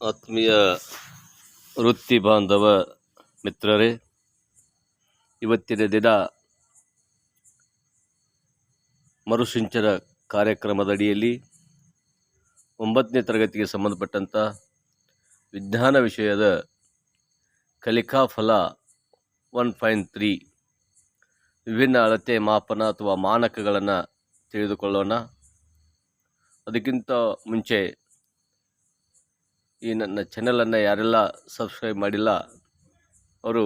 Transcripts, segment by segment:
ಆತ್ಮೀಯ ವೃತ್ತಿ ಬಾಂಧವ ಮಿತ್ರರೇ, ಇವತ್ತಿನ ದಿನ ಮರುಸಿಂಚನ ಕಾರ್ಯಕ್ರಮದ ಅಡಿಯಲ್ಲಿ ಒಂಬತ್ತನೇ ತರಗತಿಗೆ ಸಂಬಂಧಪಟ್ಟಂಥ ವಿಜ್ಞಾನ ವಿಷಯದ ಕಲಿಕಾ ಫಲ ಒನ್ ಪಾಯಿಂಟ್ ತ್ರೀ ವಿಭಿನ್ನ ಅಳತೆ ಮಾಪನ ಅಥವಾ ಮಾನಕಗಳನ್ನು ತಿಳಿದುಕೊಳ್ಳೋಣ. ಅದಕ್ಕಿಂತ ಮುಂಚೆ ಈ ನನ್ನ ಚಾನಲನ್ನು ಯಾರೆಲ್ಲ ಸಬ್ಸ್ಕ್ರೈಬ್ ಮಾಡಿಲ್ಲ, ಅವರು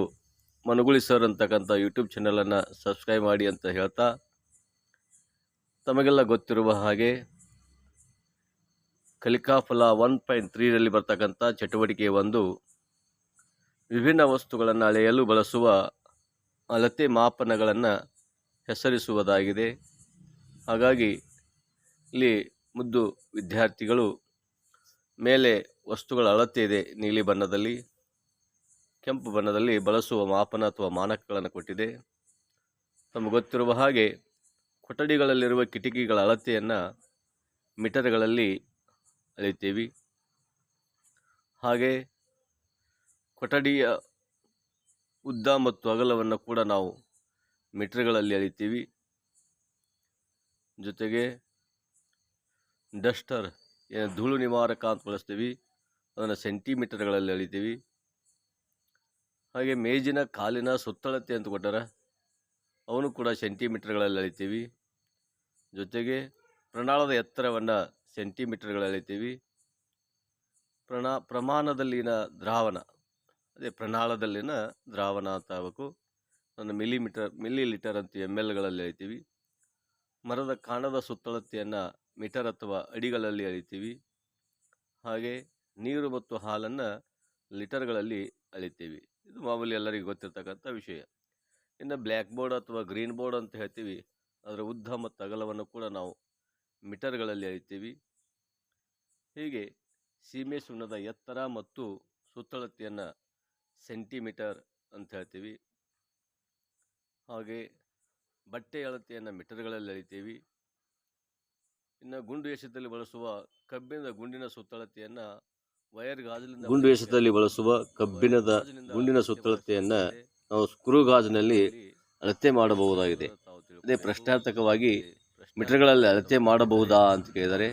ಮನುಗುಳಿ ಸರ್ ಅಂತಕ್ಕಂಥ ಯೂಟ್ಯೂಬ್ ಚಾನಲನ್ನು ಸಬ್ಸ್ಕ್ರೈಬ್ ಮಾಡಿ ಅಂತ ಹೇಳ್ತಾ ತಮಗೆಲ್ಲ ಗೊತ್ತಿರುವ ಹಾಗೆ ಕಲಿಕಾಫಲ ಒನ್ ಪಾಯಿಂಟ್ ತ್ರೀರಲ್ಲಿ ಬರ್ತಕ್ಕಂಥ ಚಟುವಟಿಕೆ ಒಂದು, ವಿಭಿನ್ನ ವಸ್ತುಗಳನ್ನು ಅಳೆಯಲು ಬಳಸುವ ಅಳತೆ ಮಾಪನಗಳನ್ನು ಹೆಸರಿಸುವುದಾಗಿದೆ. ಹಾಗಾಗಿ ಇಲ್ಲಿ ಮುದ್ದು ವಿದ್ಯಾರ್ಥಿಗಳು ಮೇಲೆ ವಸ್ತುಗಳ ಅಳತೆ ಇದೆ. ನೀಲಿ ಬಣ್ಣದಲ್ಲಿ, ಕೆಂಪು ಬಣ್ಣದಲ್ಲಿ ಬಳಸುವ ಮಾಪನ ಅಥವಾ ಮಾನಕಗಳನ್ನು ಕೊಟ್ಟಿದೆ. ತಮಗೆ ಗೊತ್ತಿರುವ ಹಾಗೆ, ಕೊಠಡಿಗಳಲ್ಲಿರುವ ಕಿಟಕಿಗಳ ಅಳತೆಯನ್ನು ಮೀಟರ್ಗಳಲ್ಲಿ ಅಳಿತೀವಿ ಹಾಗೆ, ಕೊಠಡಿಯ ಉದ್ದ ಮತ್ತು ಅಗಲವನ್ನು ಕೂಡ ನಾವು ಮೀಟರ್ಗಳಲ್ಲಿ ಅಳಿತೀವಿ ಜೊತೆಗೆ, ಡಸ್ಟರ್ ಏನು ಧೂಳು ನಿವಾರಕ ಅಂತ ಬಳಸ್ತೀವಿ. ಅದನ್ನು ಸೆಂಟಿಮೀಟರ್ಗಳಲ್ಲಿ ಅಳಿತೀವಿ ಹಾಗೆ ಮೇಜಿನ ಕಾಲಿನ ಸುತ್ತಳತೆ ಅಂತ ಕೊಟ್ಟಾರ, ಅವನು ಕೂಡ ಸೆಂಟಿಮೀಟರ್ಗಳಲ್ಲಿ ಅಳಿತೀವಿ ಜೊತೆಗೆ ಪ್ರಣಾಳದ ಎತ್ತರವನ್ನು ಸೆಂಟಿಮೀಟರ್ಗಳಲ್ಲಿ ಅಳಿತೀವಿ ಪ್ರಣ, ಪ್ರಮಾಣದಲ್ಲಿನ ದ್ರಾವಣ, ಅದೇ ಪ್ರಣಾಳದಲ್ಲಿನ ದ್ರಾವಣ ಅಂತ ಆಗಬೇಕು. ಅದನ್ನು ಮಿಲಿಮೀಟರ್ ಮಿಲಿ ಲೀಟರ್ ಅಂತ ಎಂ ಎಲ್ಗಳಲ್ಲಿ ಅಳಿತೀವಿ ಮರದ ಕಾಂಡದ ಸುತ್ತಳತೆಯನ್ನು ಮೀಟರ್ ಅಥವಾ ಅಡಿಗಳಲ್ಲಿ ಅಳಿತೀವಿ ಹಾಗೆ ನೀರು ಮತ್ತು ಹಾಲನ್ನು ಲೀಟರ್ಗಳಲ್ಲಿ ಅಳಿತೀವಿ. ಇದು ಮಾಮೂಲಿ ಎಲ್ಲರಿಗೂ ಗೊತ್ತಿರ್ತಕ್ಕಂಥ ವಿಷಯ. ಇನ್ನು ಬ್ಲ್ಯಾಕ್ ಬೋರ್ಡ್ ಅಥವಾ ಗ್ರೀನ್ ಬೋರ್ಡ್ ಅಂತ ಹೇಳ್ತೀವಿ. ಅದರ ಉದ್ದ ಮತ್ತು ಅಗಲವನ್ನು ಕೂಡ ನಾವು ಮೀಟರ್ಗಳಲ್ಲಿ ಅಳಿತೀವಿ. ಹೀಗೆ ಸೀಮೆ ಸುಣ್ಣದ ಎತ್ತರ ಮತ್ತು ಸುತ್ತಳತೆಯನ್ನು ಸೆಂಟಿಮೀಟರ್ ಅಂತ ಹೇಳ್ತೀವಿ. ಹಾಗೆ ಬಟ್ಟೆ ಅಳತೆಯನ್ನು ಮೀಟರ್ಗಳಲ್ಲಿ ಅಳಿತೀವಿ. ಇನ್ನು ಗುಂಡು ಎಸೆತದಲ್ಲಿ ಬಳಸುವ ಕಬ್ಬಿಣದ ಗುಂಡಿನ ಸುತ್ತಳತೆಯನ್ನು ಗುಂಡು ಎಸೆತದಲ್ಲಿ ಬಳಸುವ ಕಬ್ಬಿಣದ ಗುಂಡಿನ ಸುತ್ತಳತೆಯನ್ನು ನಾವು ಸ್ಕ್ರೂ ಗಾಜಿನಲ್ಲಿ ಅಳತೆ ಮಾಡಬಹುದಾಗಿದೆ. ಅದೇ ಪ್ರಶ್ನಾರ್ಥಕವಾಗಿ ಮೀಟರ್ಗಳಲ್ಲಿ ಅಳತೆ ಮಾಡಬಹುದಾ ಅಂತ ಕೇಳಿದರೆ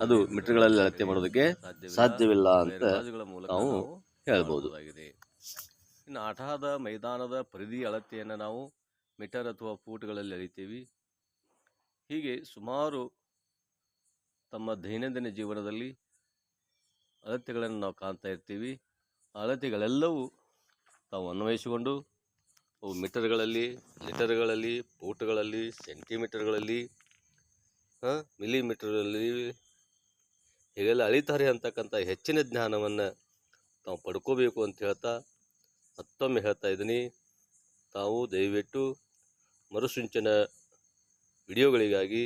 ಅದು ಮೀಟರ್ಗಳಲ್ಲಿ ಅಳತೆ ಮಾಡೋದಕ್ಕೆ ಸಾಧ್ಯವಿಲ್ಲ. ಅಂತ ನಾವು ಹೇಳಬಹುದು ಇನ್ನು ಆಟದ ಮೈದಾನದ ಪರಿಧಿ ಅಳತೆಯನ್ನು ನಾವು ಮೀಟರ್ ಅಥವಾ ಫೂಟ್ಗಳಲ್ಲಿ ಅಳಿತೀವಿ ಹೀಗೆ ಸುಮಾರು ತಮ್ಮ ದೈನಂದಿನ ಜೀವನದಲ್ಲಿ ಅಳತೆಗಳನ್ನು ನಾವು ಕಾಣ್ತಾ ಇರ್ತೀವಿ. ಅಳತೆಗಳೆಲ್ಲವೂ ತಾವು ಅನ್ವಯಿಸಿಕೊಂಡು ಅವು ಮೀಟರ್ಗಳಲ್ಲಿ, ಲೀಟರ್ಗಳಲ್ಲಿ, ಫೂಟ್ಗಳಲ್ಲಿ, ಸೆಂಟಿಮೀಟರ್ಗಳಲ್ಲಿ ಮಿಲಿಮೀಟರ್ಗಳಲ್ಲಿ ಹೀಗೆಲ್ಲ ಅಳಿತಾರೆ ಅಂತಕ್ಕಂಥ ಹೆಚ್ಚಿನ ಜ್ಞಾನವನ್ನು ತಾವು ಪಡ್ಕೋಬೇಕು ಅಂತ ಹೇಳ್ತಾ ಮತ್ತೊಮ್ಮೆ ಹೇಳ್ತಾ ಇದ್ದೀನಿ. ತಾವು ದಯವಿಟ್ಟು ಮರುಸುಂಚನ ವಿಡಿಯೋಗಳಿಗಾಗಿ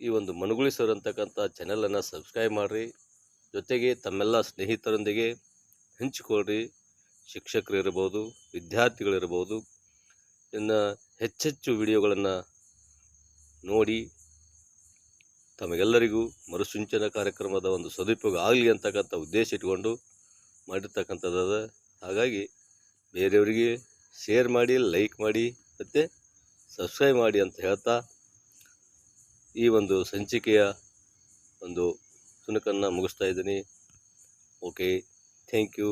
ಈ ಒಂದು ಮನುಗುಳಿ ಸರ್ ಅಂತಕ್ಕಂಥ ಚಾನಲನ್ನು ಸಬ್ಸ್ಕ್ರೈಬ್ ಮಾಡಿರಿ. ಜೊತೆಗೆ ತಮ್ಮೆಲ್ಲ ಸ್ನೇಹಿತರೊಂದಿಗೆ ಹಂಚಿಕೊಳ್ಳ್ರಿ. ಶಿಕ್ಷಕರು ಇರ್ಬೋದು ವಿದ್ಯಾರ್ಥಿಗಳಿರ್ಬೋದು. ಇನ್ನು ಹೆಚ್ಚೆಚ್ಚು ವಿಡಿಯೋಗಳನ್ನು ನೋಡಿ ತಮಗೆಲ್ಲರಿಗೂ ಮರುಸೂಚನ ಕಾರ್ಯಕ್ರಮದ ಒಂದು ಸದುಪಯೋಗ ಆಗಲಿ ಅಂತಕ್ಕಂಥ ಉದ್ದೇಶ ಇಟ್ಕೊಂಡು ಮಾಡಿರ್ತಕ್ಕಂಥದ್ದು ಹಾಗಾಗಿ ಬೇರೆಯವರಿಗೆ ಶೇರ್ ಮಾಡಿ, ಲೈಕ್ ಮಾಡಿ ಮತ್ತು ಸಬ್ಸ್ಕ್ರೈಬ್ ಮಾಡಿ ಅಂತ ಹೇಳ್ತಾ ಈ ಒಂದು ಸಂಚಿಕೆಯ ಒಂದು ತುಣುಕನ್ನು ಮುಗಿಸ್ತಾ ಇದ್ದೀನಿ. Okay thank you